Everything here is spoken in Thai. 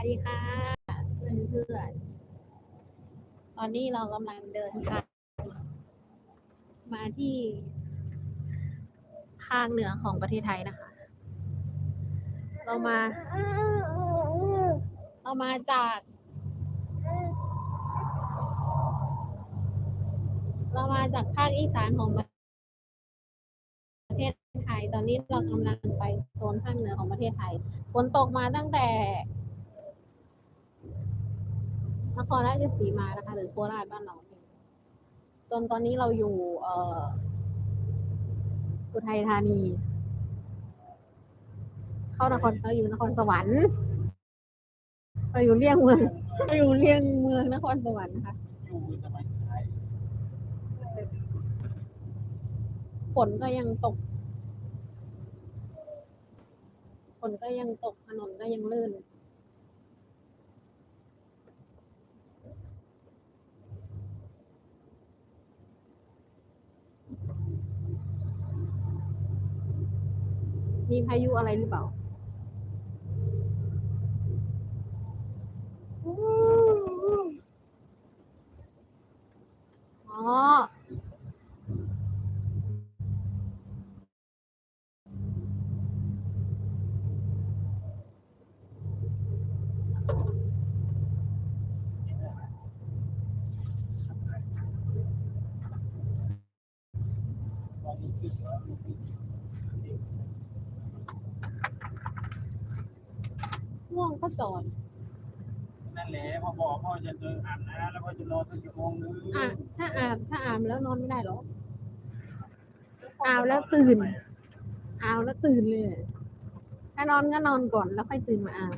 วัสดีค่ะเพื่อนเพื่อนๆตอนนี้เรากำลังเดินทางมาที่ภาคเหนือของประเทศไทยนะคะ เรามา เรามาจาก เรามาจากภาคอีสานของประเทศไทย ตอนนี้เรากำลังไปโซนภาคเหนือของประเทศไทย ฝนตกมาตั้งแต่ นครราชสีมานะคะหรือโคราชบ้านเราจนตอนนี้เราอยู่เอ่ออุทัยธานี เข้านครเราอยู่นครสวรรค์เราอยู่เลี่ยงเมืองเราอยู่เลี่ยงเมืองนครสวรรค์นะคะอยู่ทำไมไทยฝนก็ยังตกฝนก็ยังตกถนนก็ยังลื่น มีพายุอะไรหรือเปล่าอ๋อ ตอนนี้คือ ง่วงก็จอดนั่นแหละพอบอกพ่อจะเดินอาบน้ำแล้วก็จะรอสักชั่วโมงนึงอะถ้าอาบถ้าอาบแล้วนอนไม่ได้หรอ อาบแล้วตื่น อาบแล้วตื่นเลย ถ้านอนก็นอนก่อนแล้วค่อยตื่นมาอาบ